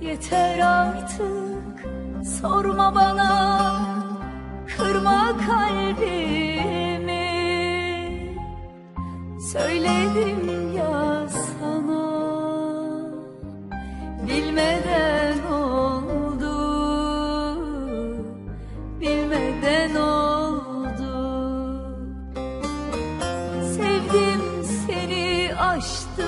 Yeter artık sorma bana Kırma kalbimi. Söyledim ya sana Bilmeden oldu Bilmeden oldu. Sevdim seni aştım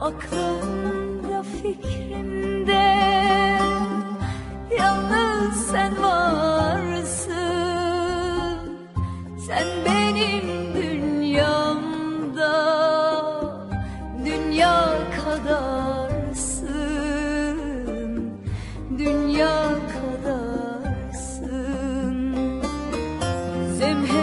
Aklımda fikrimde. Yalnız sen varsın. Sen benim dünyamda. Dünya kadarsın. Dünya kadarsın. Zemheri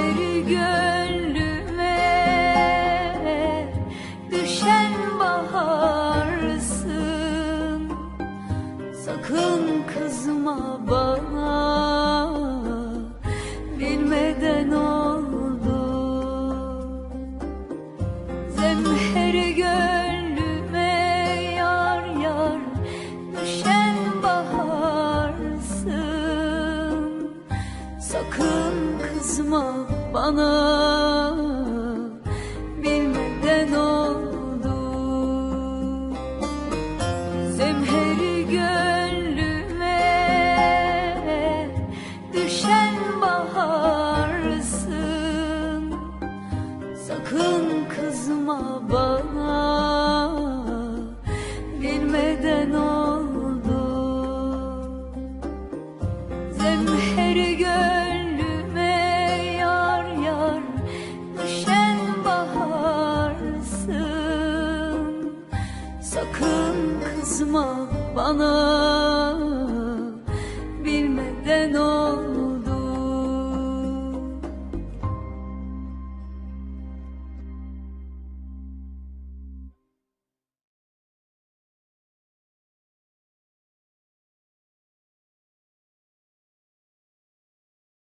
kızma bana. Bilmeden oldu. Zemheri gönlüme düşen baharsın. Sakın kızma bana. Bilmeden oldu. Zemheri bana